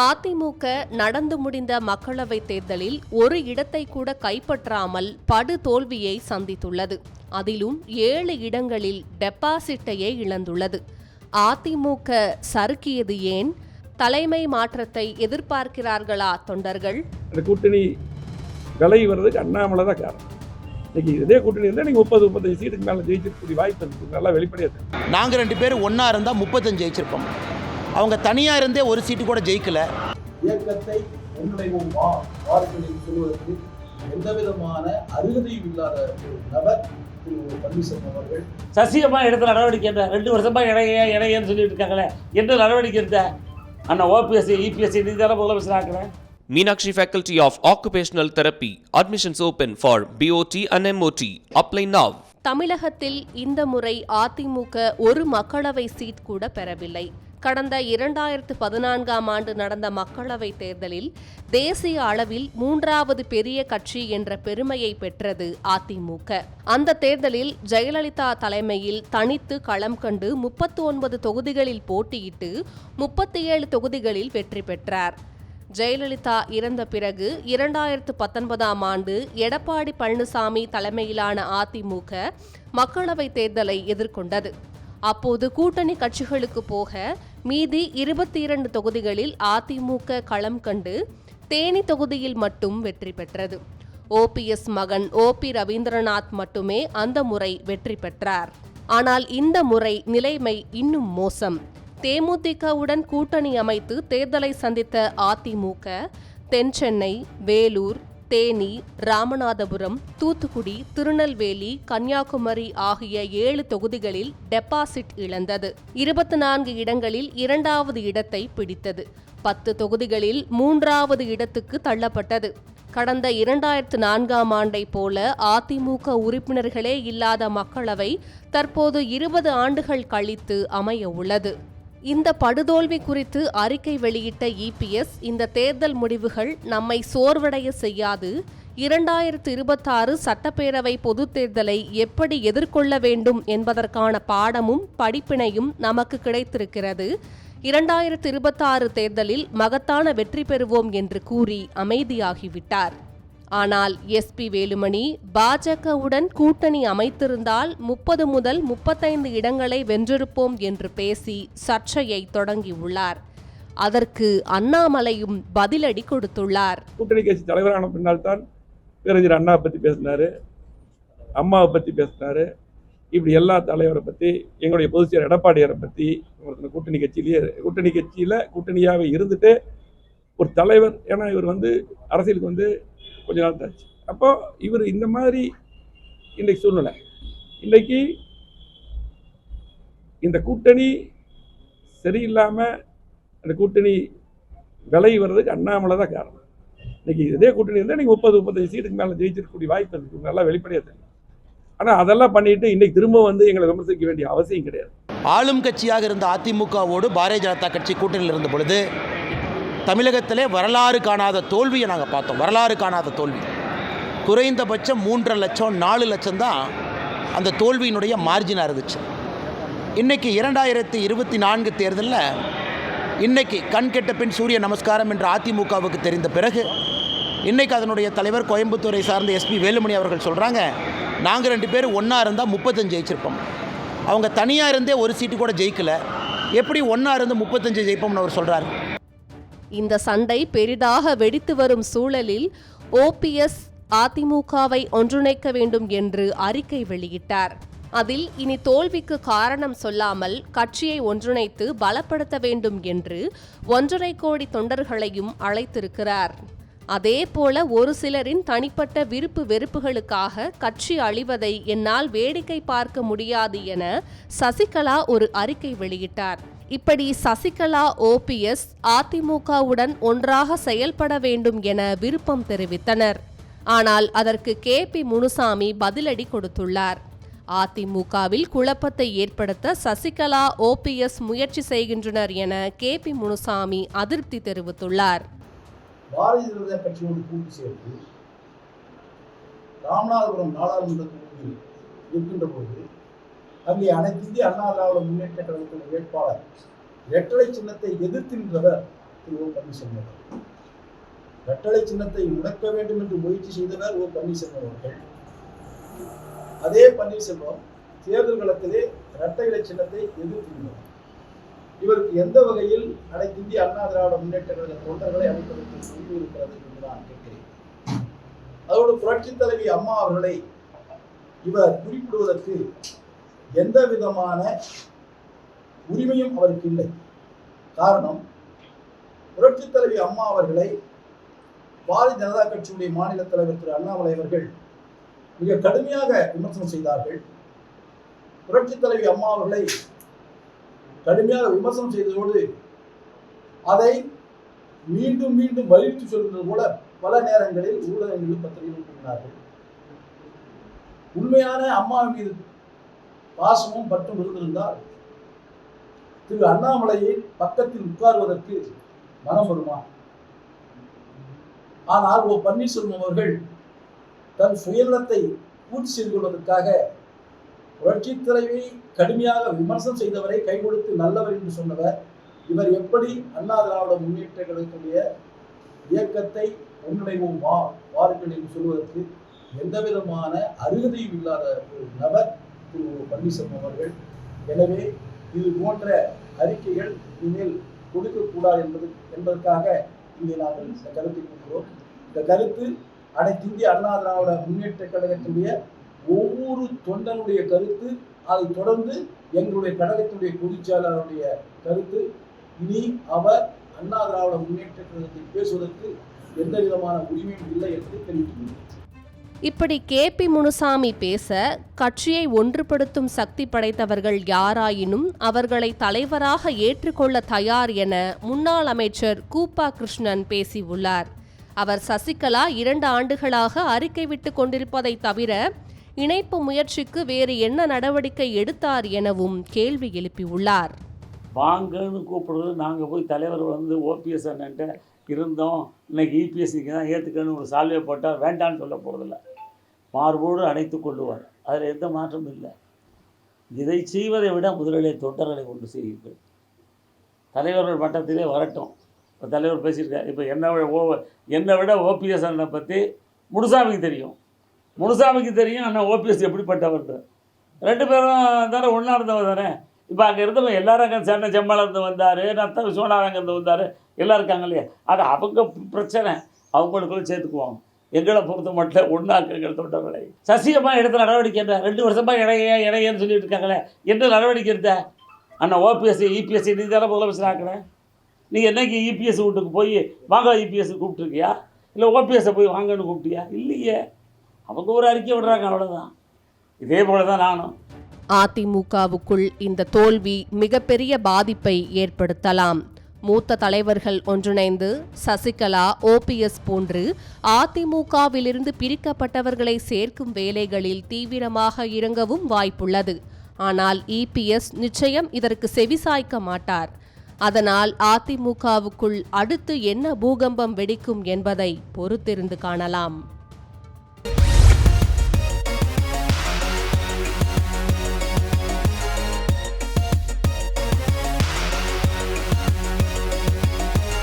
அதிமுக நடந்து முடிந்த மக்களவைத் தேர்தலில் ஒரு இடத்தை கூட கைப்பற்றாமல் படு தோல்வியை சந்தித்துள்ளது. அதிலும் ஏழு இடங்களில் டெபாசிட்டையே இழந்துள்ளது. அதிமுக சறுக்கியது ஏன்? தலைமை மாற்றத்தை எதிர்பார்க்கிறார்களா தொண்டர்கள்? அந்த கூட்டணி விலை வர்றதுக்கு அண்ணாமலை தான் காரணம். இன்னைக்கு இதே கூட்டணி இருந்தால் நீங்கள் முப்பது முப்பத்தஞ்சு சீட்டுக்கு மேலே ஜெயிச்சிருக்கக்கூடிய வாய்ப்பு இருக்குது. நல்லா வெளிப்படையாக தெரியும். நாங்கள் ரெண்டு பேரும் ஒன்றா இருந்தால் முப்பத்தஞ்சு ஜெயிச்சிருப்போம். அவங்க தனியாக இருந்தே ஒரு சீட்டு கூட ஜெயிக்கல. இயக்கத்தை ஒன்றிணைவோம் வா வாருங்கள் சொல்வதற்கு எந்த விதமான அருகதையும் இல்லாத ஒரு நபர் திரு. பன்னீர்செல்வம் அவர்கள். சசிகமா எடுத்த நடவடிக்கை என்ன? ரெண்டு வருஷமா இணைய இணையன்னு சொல்லிட்டு இருக்காங்களே. என்ன நடவடிக்கை எடுத்த? அண்ணா ஓபிஎஸ்சி இபிஎஸ்சி நீ தானே முதலமைச்சர் ஆக்குறேன் Meenakshi Faculty of Occupational Therapy. Admissions open for BOT and MOT. Apply now. தமிழகத்தில் இந்த முறை அதிமுக ஒரு மக்களவை சீட் கூட பெறவில்லை. கடந்த இரண்டாயிரத்து பதினான்காம் ஆண்டு நடந்த மக்களவைத் தேர்தலில் தேசிய அளவில் மூன்றாவது பெரிய கட்சி என்ற பெருமையை பெற்றது அதிமுக. அந்த தேர்தலில் ஜெயலலிதா தலைமையில் தனித்து களம் கண்டு முப்பத்து ஒன்பது தொகுதிகளில் போட்டியிட்டு முப்பத்தி ஏழு தொகுதிகளில் வெற்றி பெற்றார். ஜெயலலிதா இறந்த பிறகு இரண்டாயிரத்து பத்தொன்பதாம் ஆண்டு எடப்பாடி பழனிசாமி தலைமையிலான அதிமுக மக்களவைத் தேர்தலை எதிர்கொண்டது. அப்போது கூட்டணி கட்சிகளுக்கு போக மீதி இருபத்தி இரண்டு தொகுதிகளில் அதிமுக களம் கண்டு தேனி தொகுதியில் மட்டும் வெற்றி பெற்றது. ஓபிஎஸ் மகன் ஓபி ரவீந்திரநாத் மட்டுமே அந்த முறை வெற்றி பெற்றார். ஆனால் இந்த முறை நிலைமை இன்னும் மோசம். தேமுதிகவுடன் கூட்டணி அமைத்து தேர்தலை சந்தித்த அதிமுக தென்சென்னை வேலூர் தேனி ராமநாதபுரம் தூத்துக்குடி திருநெல்வேலி கன்னியாகுமரி ஆகிய ஏழு தொகுதிகளில் டெபாசிட் இழந்தது. இருபத்தி நான்கு இடங்களில் இரண்டாவது இடத்தை பிடித்தது. பத்து தொகுதிகளில் மூன்றாவது இடத்துக்கு தள்ளப்பட்டது. கடந்த இரண்டாயிரத்து நான்காம் ஆண்டை போல அதிமுக உறுப்பினர்களே இல்லாத மக்களவை தற்போது இருபது ஆண்டுகள் கழித்து அமைய உள்ளது. இந்த படுதோல்வி குறித்து அறிக்கை வெளியிட்ட இபிஎஸ் இந்த தேர்தல் முடிவுகள் நம்மை சோர்வடைய செய்யாது. இரண்டாயிரத்து இருபத்தாறு சட்டப்பேரவை பொதுத் தேர்தலை எப்படி எதிர்கொள்ள வேண்டும் என்பதற்கான பாடமும் படிப்பினையும் நமக்கு கிடைத்திருக்கிறது. இரண்டாயிரத்து இருபத்தாறு தேர்தலில் மகத்தான வெற்றி பெறுவோம் என்று கூறி அமைதியாகிவிட்டார். ஆனால் எஸ்பி வேலுமணி பாஜகவுடன் கூட்டணி அமைத்திருந்தால் முப்பது முதல் முப்பத்தைந்து இடங்களை வென்றிருப்போம் என்று பேசி சர்ச்சையை தொடங்கியுள்ளார். அதற்கு அண்ணாமலையும் பதிலடி கொடுத்துள்ளார். கூட்டணி கட்சி தலைவரான பின்னால் தான் பேரறிஞர் அண்ணாவை பற்றி பேசினார் அம்மாவை பற்றி பேசினாரு. இப்படி எல்லா தலைவரை பற்றி எங்களுடைய பொதுச்செயலர் எடப்பாடியாரை பற்றி ஒருத்தர் கூட்டணி கட்சியிலேயே கூட்டணி கட்சியில் கூட்டணியாகவே இருந்துட்டு ஒரு தலைவர் ஏன்னா இவர் வந்து அரசியலுக்கு வந்து கொஞ்ச நாள் தாச்சு அப்போ இவர் இந்த மாதிரி இன்றைக்கு சூழ்நிலை இன்றைக்கி இந்த கூட்டணி சரியில்லாமல் அந்த கூட்டணி விலை வர்றதுக்கு அண்ணாமலை தான் காரணம். இன்னைக்கு இதே கூட்டணி இருந்தால் நீங்கள் முப்பது முப்பத்தஞ்சு சீட்டுக்கு மேலே ஜெயிச்சிருக்கக்கூடிய வாய்ப்பு இருக்குது நல்லா வெளிப்படையாக தெரியும். ஆனால் அதெல்லாம் பண்ணிட்டு இன்னைக்கு திரும்ப வந்து எங்களை விமர்சிக்க வேண்டிய அவசியம் கிடையாது. ஆளும் கட்சியாக இருந்த அதிமுகவோடு பாரதிய ஜனதா கட்சி கூட்டணியில் இருந்த பொழுது தமிழகத்திலே வரலாறு காணாத தோல்வியை நாங்கள் பார்த்தோம். வரலாறு காணாத தோல்வி. குறைந்தபட்சம் மூன்றரை லட்சம் நாலு லட்சம் தான் அந்த தோல்வியினுடைய மார்ஜினாக இருந்துச்சு. இன்றைக்கி இரண்டாயிரத்தி இருபத்தி நான்கு தேர்தலில் இன்றைக்கி கண் கெட்ட பின் சூரிய நமஸ்காரம் என்று அதிமுகவுக்கு தெரிந்த பிறகு இன்றைக்கு அதனுடைய தலைவர் கோயம்புத்தூரை சார்ந்த எஸ்பி வேலுமணி அவர்கள் சொல்கிறாங்க நாங்கள் ரெண்டு பேரும் ஒன்றா இருந்தால் முப்பத்தஞ்சு ஜெயிச்சிருப்போம். அவங்க தனியாக இருந்தே ஒரு சீட்டு கூட ஜெயிக்கல. எப்படி ஒன்றா இருந்து முப்பத்தஞ்சு ஜெயிப்போம்னு அவர் சொல்கிறார் இந்த சண்டை பெரிதாக வெடித்து வரும் சூழலில் ஓபிஎஸ் அதிமுகவை ஒன்றிணைக்க வேண்டும் என்று அறிக்கை வெளியிட்டார். அதில் இனி தோல்விக்கு காரணம் சொல்லாமல் கட்சியை ஒன்றிணைத்து பலப்படுத்த வேண்டும் என்று ஒன்றரை கோடி தொண்டர்களையும் அழைத்திருக்கிறார். அதே போல ஒரு சிலரின் தனிப்பட்ட விருப்பு வெறுப்புகளுக்காக கட்சி அழிவதை என்னால் வேடிக்கை பார்க்க முடியாது என சசிகலா ஒரு அறிக்கை வெளியிட்டார். இப்படி சசிகலா ஓபிஎஸ் அதிமுகவுடன் ஒன்றாக செயல்பட வேண்டும் என விருப்பம் தெரிவித்தனர். ஆனால் அதற்கு கே. பி. முனுசாமி பதிலடி கொடுத்துள்ளார். அதிமுகவில் குழப்பத்தை ஏற்படுத்த சசிகலா ஓபிஎஸ் முயற்சி செய்கின்றனர் என கே. பி. முனுசாமி அதிருப்தி தெரிவித்துள்ளார். பாரதிய ஜனதா கட்சியோடு கூட்டு சேர்ந்து ராமநாதபுரம் நாடாளுமன்ற தொகுதியில் இருக்கின்ற போது அங்கே அனைத்து இந்திய அண்ணா திராவிட முன்னேற்ற கழகத்தின் வேட்பாளர் இரட்டலை சின்னத்தை எதிர்த்தின்றவர் திரு ஓ பன்னீர்செல்வம் அவர்கள். இரட்டலை சின்னத்தை முடக்க வேண்டும் என்று முயற்சி செய்தவர் ஓ பன்னீர்செல்வம் அவர்கள். அதே பன்னீர்செல்வம் தேர்தல் களத்திலே இரட்டை இலை சின்னத்தை எதிர்த்திருந்தார் இவருக்கு எந்த வகையில் அனைத்து இந்திய அண்ணா திராவிட முன்னேற்ற கழக தொண்டர்களை அமைப்பதற்கு துணிவு இருக்கிறது என்று நான் கேட்கிறேன். அதோடு புரட்சி தலைவி அம்மா அவர்களை இவர் குறிப்பிடுவதற்கு எந்த விதமான உரிமையும் அவருக்கு இல்லை. காரணம் புரட்சித் தலைவி அம்மா அவர்களை பாரதிய ஜனதா கட்சியுடைய மாநில தலைவர் திரு அண்ணாமலை அவர்கள் மிக கடுமையாக விமர்சனம் செய்தார்கள். புரட்சித் தலைவி அம்மா அவர்களை கடுமையாக விமர்சனம் செய்ததோடு அதை மீண்டும் மீண்டும் வலியுறுத்தி சொல்கிறது போல பல நேரங்களில் ஊடகங்களிலும் பத்திரிகைகளும் கூறினார்கள் உண்மையான அம்மா மீது பாசமும் பற்றும் இருந்திருந்தால் திரு அண்ணாமலையை பக்கத்தில் உட்காருவதற்கு மனம் வருமா? ஆனால் ஓ பன்னீர்செல்வம் அவர்கள் தன் சுயநலத்தை பூர்த்தி செய்து கொள்வதற்காக புரட்சி தலைவி கடுமையாக விமர்சனம் செய்தவரை கை கொடுத்து நல்லவர் என்று சொன்னவர் இவர் எப்படி அண்ணா திராவிட முன்னேற்ற கழகத்துடைய இயக்கத்தை ஒன்றிணைவோம் வா வாருங்கள் என்று சொல்வதற்கு எந்த விதமான அருகதையும் இல்லாத ஒரு நபர் திரு பன்னீர்செல்வம் அவர்கள். எனவே இது போன்ற அறிக்கைகள் இனிமேல் கொடுக்கக்கூடாது என்பது என்பதற்காக இங்கே நாங்கள் இந்த கருத்தை கொள்கிறோம் இந்த கருத்து அனைத்து இந்திய அண்ணா திராவிட முன்னேற்ற கழகத்துடைய ஒவ்வொரு தொண்டனுடைய கருத்து அதைத் தொடர்ந்து எங்களுடைய கழகத்துடைய பொதுச்செயலாளருடைய கருத்து. இனி அவர் அண்ணா திராவிட முன்னேற்ற கழகத்தை பேசுவதற்கு எந்த விதமான உரிமையும் இல்லை என்று தெரிவித்துள்ளேன் இப்படி கே. பி. முனுசாமி பேச கட்சியை ஒன்றுபடுத்தும் சக்தி படைத்தவர்கள் யாராயினும் அவர்களை தலைவராக ஏற்றுக்கொள்ள தயார் என முன்னாள் அமைச்சர் கூப்பா கிருஷ்ணன் பேசியுள்ளார். அவர் சசிகலா இரண்டு ஆண்டுகளாக அறிக்கை விட்டு கொண்டிருப்பதை தவிர இணைப்பு முயற்சிக்கு வேறு என்ன நடவடிக்கை எடுத்தார் எனவும் கேள்வி எழுப்பியுள்ளார். வாங்கன்னு கூப்பிடுறது நாங்கள் போய் தலைவர் வந்து ஓபிஎஸ் அண்ணன்ட்ட இருந்தோம் இன்னைக்கு இபிஎஸ்சிக்கு தான் ஏற்றுக்கணும்னு ஒரு சால்வே போட்டால் வேண்டான்னு சொல்ல போகிறதில்ல மார்போடு அணைத்து கொள்ளுவார். அதில் எந்த மாற்றமும் இல்லை. இதை செய்வதை விட முதலிலே தொண்டர்களை கொண்டு செய்யுங்கள். தலைவர்கள் மட்டத்திலே வரட்டும். இப்போ தலைவர் பேசியிருக்கார். இப்போ என்னை விட ஓ என்னை விட ஓபிஎஸ் அண்ணனை பற்றி முனுசாமிக்கு தெரியும். முனுசாமிக்கு தெரியும் அண்ணன் ஓபிஎஸ் எப்படிப்பட்டவர் ரெண்டு பேரும் தானே ஒன்றா இருந்தவர் தானே. இப்போ அங்கே இருந்தவங்க எல்லாரும் அங்கே சென்னை செம்மலேருந்து வந்தார் நத்த விஸ்வநாதன் அங்கேருந்து வந்தார். எல்லாம் இருக்காங்க இல்லையா? அது அவங்க பிரச்சனை. அவங்களுக்குள்ள சேர்த்துக்குவாங்க எங்களை பொறுத்த மட்டும் ஒன்றாக்குங்கள் தொண்டர்களை. சசியம்மா எடுத்த நடவடிக்கை என்ன? ரெண்டு வருஷமாக இடையே இடையேன்னு சொல்லிட்டு இருக்காங்களே. என்ன நடவடிக்கை எடுத்த? அண்ணா ஓபிஎஸ்சி இபிஎஸ்சி நீ தானே முதலமைச்சர் ஆக்கினேன் நீ என்னைக்கு இபிஎஸ் வீட்டுக்கு போய் வாங்க இபிஎஸ் கூப்பிட்டுருக்கியா? இல்லை ஓபிஎஸ்ஸை போய் வாங்கன்னு கூப்பிட்டியா? இல்லையே. அவங்க ஒரு அறிக்கை விடுறாங்க அவ்வளோதான் இதே போல தான் நானும். அதிமுகவுக்குள் இந்த தோல்வி மிகப்பெரிய பாதிப்பை ஏற்படுத்தலாம். மூத்த தலைவர்கள் ஒன்றிணைந்து சசிகலா ஓபிஎஸ் போன்று அதிமுகவிலிருந்து பிரிக்கப்பட்டவர்களை சேர்க்கும் வேலைகளில் தீவிரமாக இறங்கவும் வாய்ப்புள்ளது. ஆனால் இபிஎஸ் நிச்சயம் இதற்கு செவிசாய்க்க மாட்டார். அதனால் அதிமுகவுக்குள் அடுத்து என்ன பூகம்பம் வெடிக்கும் என்பதை பொறுத்திருந்து காணலாம்.